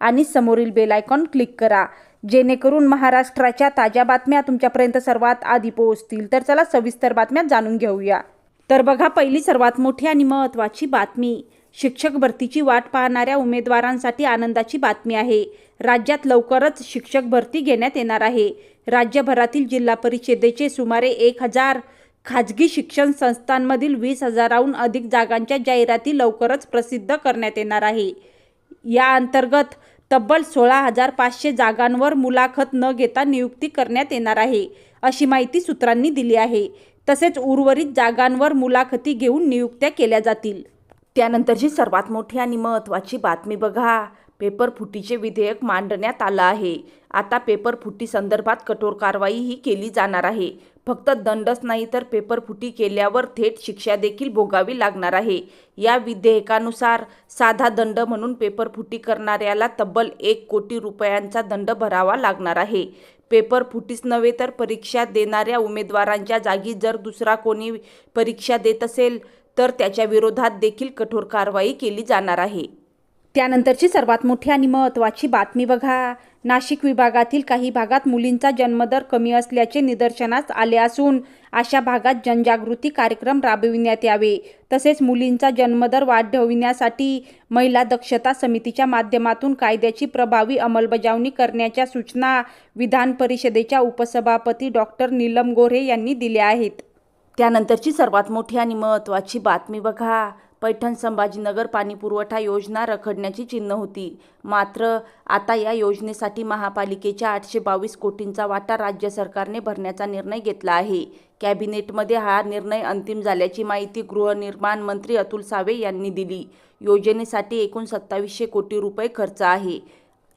आणि समोरील bell icon click करा. जेणेकरून महाराष्ट्राच्या ताज्या बातम्या तुमच्यापर्यंत सर्वात आधी पोहोचतील. तर चला सविस्तर बातम्या जाणून घेऊया. तर बघा पहिली सर्वात मोठी आणि महत्त्वाची बातमी. शिक्षक भरतीची वाट पाहणाऱ्या उमेदवारांसाठी आनंदाची बातमी आहे. राज्यात लवकरच शिक्षक भरती घेण्यात येणार आहे. राज्यभरातील जिल्हा परिषदेचे सुमारे एक हजार खाजगी शिक्षण संस्थांमधील वीस हजाराहून अधिक जागांच्या जाहिराती लवकरच प्रसिद्ध करण्यात येणार आहे. या अंतर्गत तब्बल सोळा हजार पाचशे जागांवर मुलाखत न घेता नियुक्ती करण्यात येणार आहे अशी माहिती सूत्रांनी दिली आहे. तसेच उर्वरित जागांवर मुलाखती घेऊन नियुक्त्या केल्या जातील. त्यानंतरची सर्वात मोठी आणि महत्त्वाची बातमी बघा. पेपर फुटीचे विधेयक मांडण्यात आलं आहे. आता पेपर फुटी संदर्भात कठोर कारवाईही केली जाणार आहे. फक्त दंडच नाही तर पेपर फुटी केल्यावर थेट शिक्षा देखील भोगावी लागणार आहे. या विधेयकानुसार साधा दंड म्हणून पेपर फुटी करणाऱ्याला तब्बल एक कोटी रुपयांचा दंड भरावा लागणार आहे. पेपर फुटीच नव्हे तर परीक्षा देणाऱ्या उमेदवारांच्या जागी जर दुसरा कोणी परीक्षा देत असेल तर त्याच्या विरोधात देखील कठोर कारवाई केली जाणार आहे. त्यानंतरची सर्वात मोठी आणि महत्त्वाची बातमी बघा. नाशिक विभागातील काही भागात मुलींचा जन्मदर कमी असल्याचे निदर्शनास आले असून अशा भागात जनजागृती कार्यक्रम राबविण्यात यावे. तसेच मुलींचा जन्मदर वाढविण्यासाठी महिला दक्षता समितीच्या माध्यमातून कायद्याची प्रभावी अंमलबजावणी करण्याच्या सूचना विधान परिषदेच्या उपसभापती डॉक्टर नीलम गोऱ्हे यांनी दिल्या आहेत. त्यानंतरची सर्वात मोठी आणि महत्त्वाची बातमी बघा. पैठण संभाजीनगर पाणीपुरवठा योजना रखडण्याची चिन्ह होती. मात्र आता या योजनेसाठी महापालिकेच्या आठशे बावीस कोटींचा वाटा राज्य सरकारने भरण्याचा निर्णय घेतला आहे. कॅबिनेटमध्ये हा निर्णय अंतिम झाल्याची माहिती गृहनिर्माण मंत्री अतुल सावे यांनी दिली. योजनेसाठी एकूण सत्तावीसशे कोटी रुपये खर्च आहे.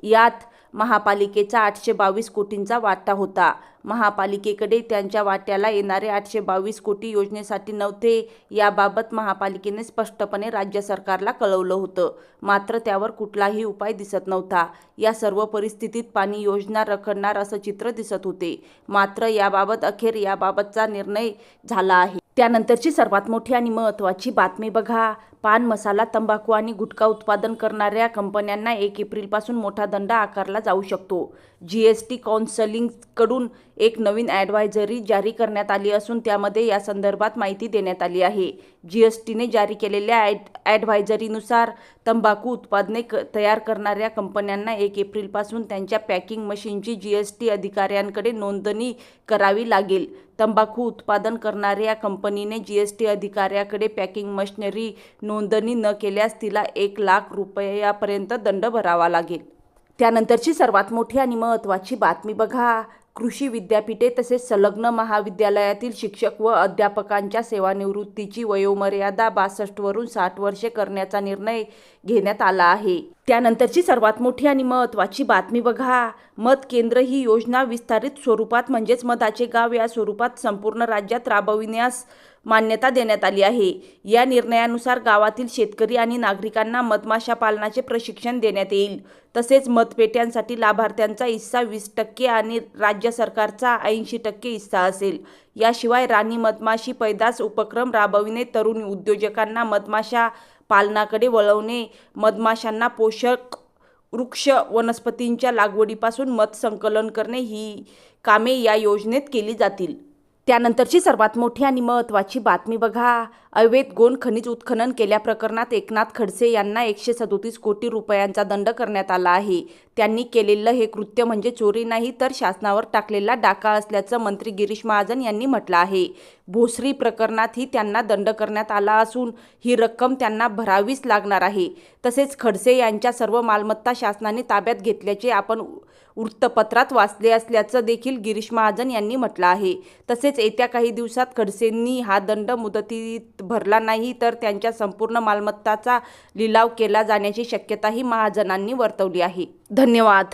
यात महापालिकेचा आठशे बावीस कोटींचा वाटा होता. महापालिकेकडे त्यांच्या वाट्याला येणारे आठशे बावीस कोटी योजनेसाठी नव्हते. याबाबत महापालिकेने स्पष्टपणे राज्य सरकारला कळवलं होतं. मात्र त्यावर कुठलाही उपाय दिसत नव्हता. या सर्व परिस्थितीत पाणी योजना रखडणार असं चित्र दिसत होते. मात्र याबाबत अखेर याबाबतचा निर्णय झाला आहे. त्यानंतरची सर्वात मोठी आणि महत्त्वाची बातमी बघा. पान मसाला तंबाखू आणि गुटखा उत्पादन करणाऱ्या कंपन्यांना एक एप्रिलपासून मोठा दंड आकारला जाऊ शकतो. जी एस टी कौन्सलिंगकडून एक नवीन ॲडवायझरी जारी करण्यात आली असून त्यामध्ये या संदर्भात माहिती देण्यात आली आहे. जी एस टीने जारी केलेल्या ॲड ॲडव्हायझरीनुसार तंबाखू उत्पादने क तयार करणाऱ्या कंपन्यांना एक एप्रिलपासून त्यांच्या पॅकिंग मशीनची जी एस टी अधिकाऱ्यांकडे नोंदणी करावी लागेल. तंबाखू उत्पादन करणाऱ्या कंपनीने जी एस टी अधिकाऱ्याकडे पॅकिंग मशिनरी नोंदणी न केल्यास तिला एक लाख रुपयापर्यंत दंड भरावा लागेल. त्यानंतरची सर्वात मोठी आणि महत्त्वाची बातमी बघा. कृषी विद्यापीठे तसेच संलग्न महाविद्यालयातील शिक्षक व अध्यापकांच्या सेवानिवृत्तीची वयोमर्यादा बासष्टवरून साठ वर्षे करण्याचा निर्णय घेण्यात आला आहे. त्यानंतरची सर्वात मोठी आणि महत्त्वाची बातमी बघा. मत केंद्र ही योजना विस्तारित स्वरूपात म्हणजेच मताचे गाव या स्वरूपात संपूर्ण राज्यात राबविण्यास मान्यता देण्यात आली आहे. या निर्णयानुसार गावातील शेतकरी आणि नागरिकांना मधमाशा पालनाचे प्रशिक्षण देण्यात येईल. तसेच मतपेट्यांसाठी लाभार्थ्यांचा हिस्सा वीस टक्के आणि राज्य सरकारचा ऐंशी टक्के हिस्सा असेल. याशिवाय राणी मधमाशी पैदास उपक्रम राबविणे तरुण उद्योजकांना मधमाशा पालनाकडे वळवणे मधमाशांना पोषक वृक्ष वनस्पतींच्या लागवडीपासून मध संकलन करणे ही कामे या योजनेत केली जातील. त्यानंतरची सर्वात मोठी आणि महत्त्वाची बातमी बघा. अवैध गोन खनिज उत्खनन केल्या प्रकरणात एकनाथ खडसे यांना एकशे सदोतीस कोटी रुपयांचा दंड करण्यात आला आहे. त्यांनी केलेलं हे कृत्य म्हणजे चोरी नाही तर शासनावर टाकलेला डाका असल्याचं मंत्री गिरीश महाजन यांनी म्हटलं आहे. भोसरी प्रकरणातही त्यांना दंड करण्यात आला असून ही रक्कम त्यांना भरावीच लागणार आहे. तसेच खडसे यांच्या सर्व मालमत्ता शासनाने ताब्यात घेतल्याचे आपण वृत्तपत्रात वाचले असल्याचं देखील गिरीश महाजन यांनी म्हटलं आहे. तसेच येत्या काही दिवसात खडसेंनी हा दंड मुदतीत भरला नाही तर त्यांच्या संपूर्ण मालमत्ताचा लिलाव केला जाण्याची शक्यताही महाजनांनी वर्तवली आहे. धन्यवाद.